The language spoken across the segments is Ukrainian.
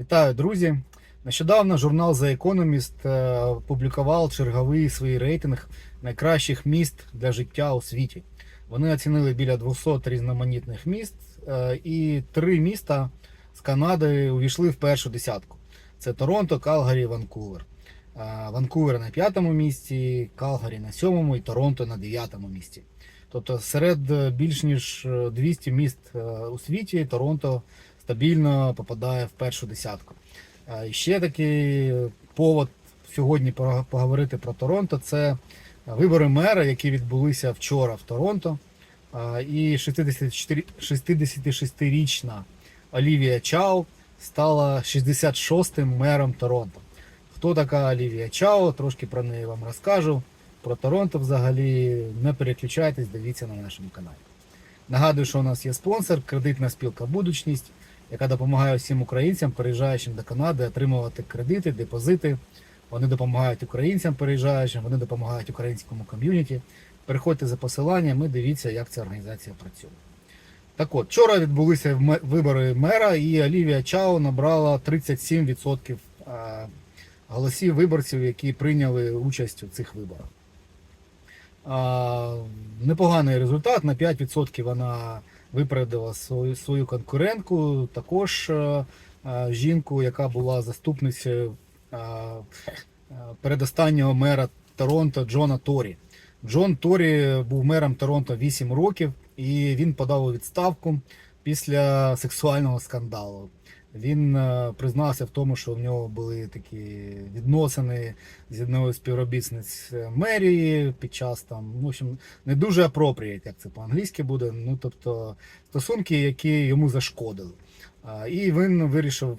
Вітаю, друзі! Нещодавно журнал The Economist е, опублікував черговий свій рейтинг найкращих міст для життя у світі. Вони оцінили біля 200 різноманітних міст, е, і три міста з Канади увійшли в першу десятку: це Торонто, Калгарі, Ванкувер. Е, Ванкувер на п'ятому місці, Калгарі на сьомому і Торонто на дев'ятому місці. Тобто серед більш ніж е, 200 міст у світі Торонто стабільно попадає в першу десятку. І ще такий повод сьогодні поговорити про Торонто. Це вибори мера, які відбулися вчора в Торонто. І 66-річна Олівія Чао стала 66-м мером Торонто. Хто така Олівія Чао? Трошки про неї вам розкажу. Про Торонто взагалі не переключайтесь, дивіться на нашому каналі. Нагадую, що у нас є спонсор, кредитна спілка Будучність, яка допомагає всім українцям, переїжджаючим до Канади, отримувати кредити, депозити. Вони допомагають українцям переїжджаючим, вони допомагають українському ком'юніті. Переходьте за посиланням і дивіться, як ця організація працює. Так от, вчора відбулися вибори мера, і Олівія Чао набрала 37% голосів виборців, які прийняли участь у цих виборах. Непоганий результат. На 5% вона випередила свою, свою конкурентку, також е, е, жінку, яка була заступницею е, е, передостаннього мера Торонто Джона Торі. Джон Торі був мером Торонто 8 років, і він подав у відставку після сексуального скандалу. Він е, признався в тому, що в нього були такі відносини з одною з співробітниць е, мерії під час там, ну, в общем, не дуже appropriate, як це по-англійськи буде. Ну, тобто стосунки, які йому зашкодили. І він вирішив,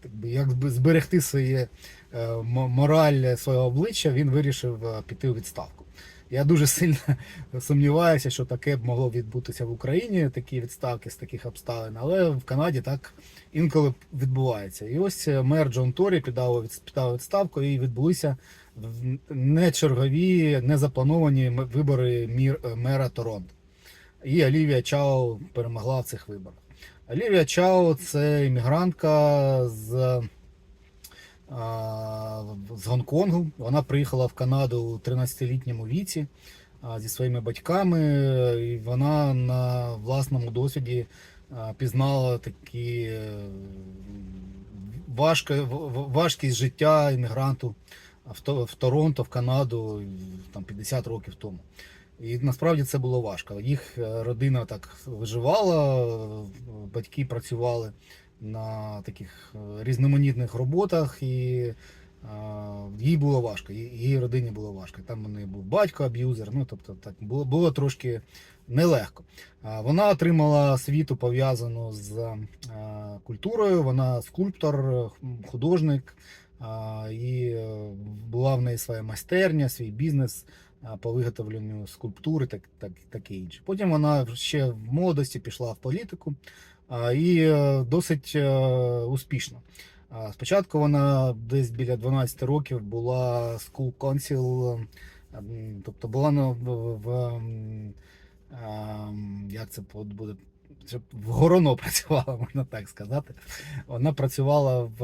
так би, як зберегти своє е, мораль свого обличчя, він вирішив е, піти у відставку. Я дуже сильно сумніваюся, що таке б могло відбутися в Україні, такі відставки з таких обставин, але в Канаді так інколи відбувається. І ось е, мер Джон Торі у відставку і відбулися не чергові, не заплановані вибори е, мера Торонто. І Олівія Чао перемогла в цих виборах. Олівія Чао це іммігрантка з, з Гонконгу. Вона приїхала в Канаду у 13-літньому віці зі своїми батьками, і вона на власному досвіді пізнала такі е, важко, в- в- важкість життя іммігранту в, Торонто, в Канаду там 50 років тому. І насправді це було важко. Їх е, родина так виживала, батьки працювали на таких е, різноманітних роботах, і їй було важко, її родині було важко. Там у неї був батько аб'юзер, ну тобто так було, було трошки нелегко. Вона отримала освіту пов'язану з культурою, вона скульптор, художник, і е, була в неї своя майстерня, свій бізнес по виготовленню скульптури, так, так, таке інше. Потім вона ще в молодості пішла в політику і е, досить е, успішно. Спочатку вона десь біля 12 років була school council, е, тобто була в, в м, ем, як це буде. В Гороно працювала, можна так сказати. Вона працювала в,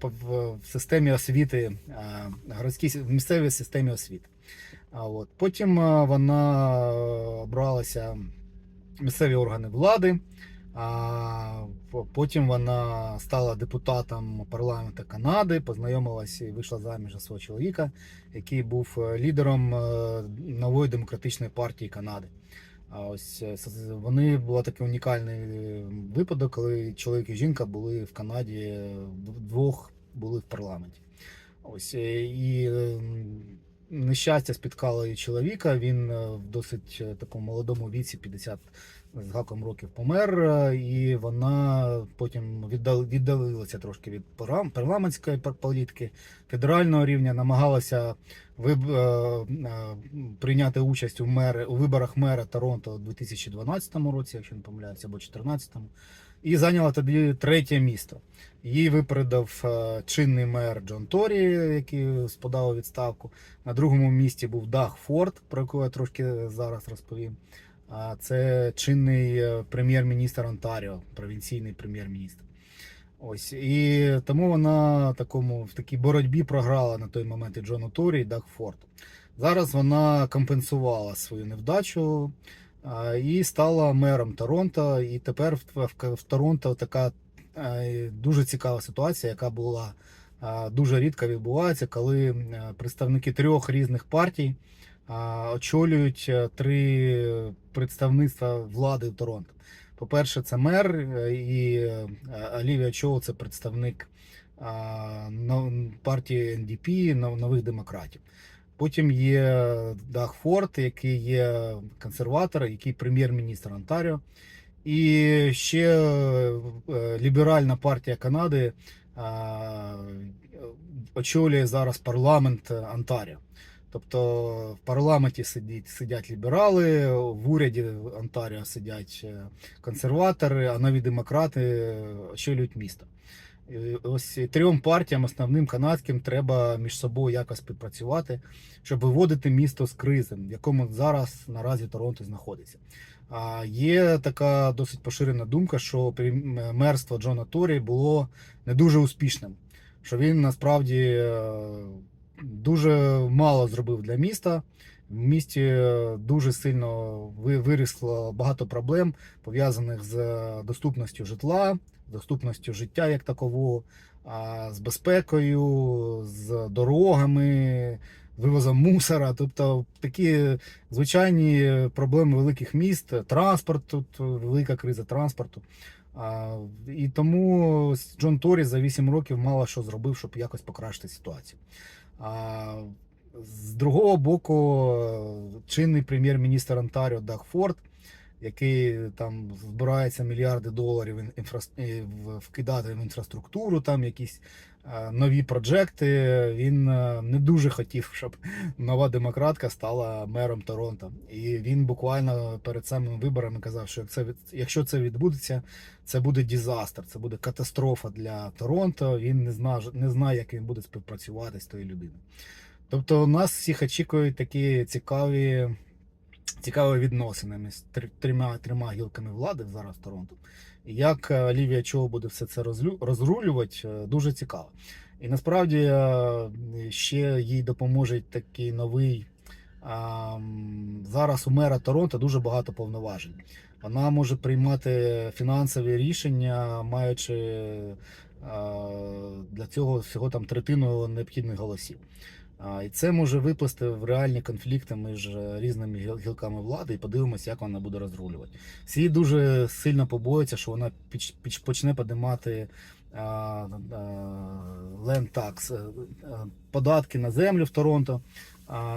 в, в системі освіти, е, в місцевій системі освіти. А от. Потім е, вона обралася в місцеві органи влади. А потім вона стала депутатом парламенту Канади, познайомилася і вийшла заміж за свого чоловіка, який був е, лідером е, нової демократичної партії Канади. А ось е, вони була такий унікальний випадок, коли чоловік і жінка були в Канаді, вдвох були в парламенті. Ось і нещастя спіткало і чоловіка. Він в досить такому молодому віці, 50 з гаком років помер, і вона потім віддал- віддалилася трошки від парламентської пар- політики, федерального рівня, намагалася виб- е, е, прийняти участь у мери у виборах мера Торонто у 2012 році, якщо не помиляюся, або 2014, і зайняла тоді третє місто. Її випередив е, чинний мер Джон Торі, який подав у відставку. На другому місці був Даг Форд, про якого я трошки зараз розповім. Це чинний е, прем'єр-міністр Онтаріо, провінційний прем'єр-міністр. Ось і тому вона такому в такій боротьбі програла на той момент і Джону Торі, і Даг Форд. Зараз вона компенсувала свою невдачу і стала мером Торонто. І тепер в, Торонто така е, дуже цікава ситуація, яка була е, дуже рідко відбувається, коли представники трьох різних партій очолюють е, три представництва влади в Торонто. По-перше, це мер е, і е, Олівія Чоу це представник партії нов- нових демократів. Потім є Даг Форд, який є консерватор, який прем'єр-міністр Онтаріо. І ще ліберальна партія Канади очолює зараз парламент Онтаріо. Тобто в парламенті сидять, сидять ліберали, в уряді Онтаріо сидять е, консерватори, а нові демократи е, очолюють місто. Ось трьом партіям, основним канадським, треба між собою якось співпрацювати, щоб виводити місто з кризи, в якому зараз наразі Торонто знаходиться. А є така досить поширена думка, що мерство Джона Торі було не дуже успішним, що він насправді е, дуже мало зробив для міста. В місті е, дуже сильно вирісло багато проблем, пов'язаних з е, доступністю житла, доступністю життя як такового, з безпекою, з дорогами, вивозом мусора. Тобто такі звичайні проблеми великих міст, транспорт, тут велика криза транспорту. І тому Джон Торі за 8 років мало що зробив, щоб якось покращити ситуацію. А, з другого боку, е, чинний прем'єр-міністр Онтаріо Дагфорд Форд, який там збирається мільярди доларів ін- інфрас- е, в- вкидати в інфраструктуру, там якісь е, нові проджекти. Він е, не дуже хотів, щоб нова демократка стала мером Торонто. І він буквально перед самими виборами казав, що як це якщо це відбудеться, це буде дізастер, це буде катастрофа для Торонто. Він не знає, не знає, як він буде співпрацювати з тою людиною. Тобто у нас всіх очікують такі цікаві, цікаві відносини між трьома, трьома гілками влади зараз в Торонто. Як е, Олівія Чого буде все це розлю- розрулювати, е, дуже цікаво. І насправді е, ще їй допоможе такий новий. Зараз у мера Торонто дуже багато повноважень. Вона може приймати фінансові рішення, маючи для цього всього там третину необхідних голосів. І це може виплести в реальні конфлікти між різними гілками влади, і подивимося, як вона буде розрулювати. Всі дуже сильно побоюються, що вона почне land tax, е, е, податки на землю в Торонто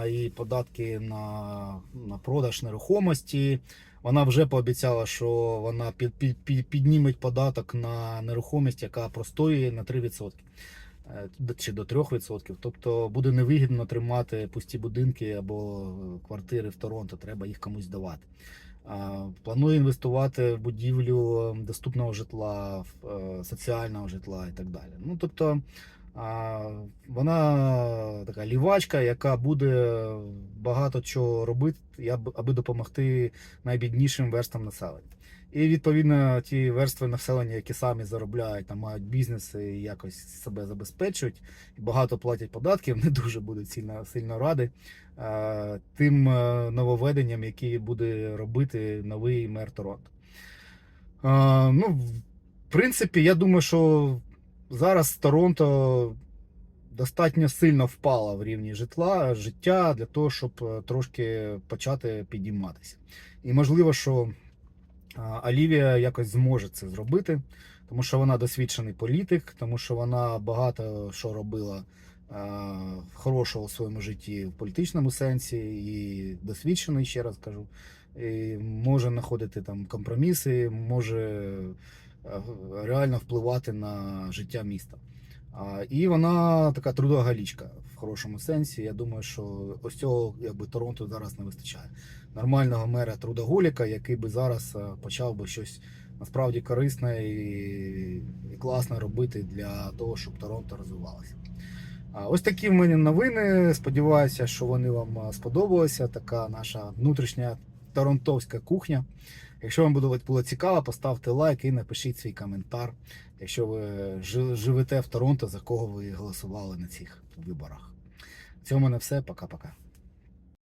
і податки на, на продаж нерухомості. Вона вже пообіцяла, що вона під, під, під, підніметь податок на нерухомість, яка простоює на 3%. Е, Чи до 3%. Тобто буде невигідно тримати пусті будинки або квартири в Торонто, треба їх комусь давати. А, Планує інвестувати в будівлю доступного житла, е, соціального житла і так далі. Ну тобто вона така лівачка, яка буде багато чого робити,яб- аби допомогти найбіднішим верствам населення. І відповідно ті верстви населення, які самі заробляють, там мають бізнеси і якось себе забезпечують, і багато платять податків, не дуже будуть сильно, сильно раді е, тим е, нововведенням, які буде робити новий мер Торонто. Ну, в принципі, я думаю, що зараз Торонто достатньо сильно впала в рівні житла, життя для того, щоб е, трошки почати підійматися. І можливо, що а, Олівія якось зможе це зробити, тому що вона досвідчений політик, тому що вона багато що робила хорошого у своєму житті в політичному сенсі, і досвідчений, ще раз кажу, і може знаходити там компроміси, може реально впливати на життя міста. І вона така трудоголічка в хорошому сенсі. Я думаю, що ось цього якби Торонто зараз не вистачає. Нормального мера трудоголіка, який би зараз е, почав би щось насправді корисне і, і класне робити для того, щоб Торонто розвивалося. Ось такі в мене новини. Сподіваюся, що вони вам е, сподобалися. Така наша внутрішня торонтовська кухня. Якщо вам було, цікаво, поставте лайк і напишіть свій коментар. Якщо ви живете в Торонто, за кого ви голосували на цих виборах. В цьому на все. Пока-пока.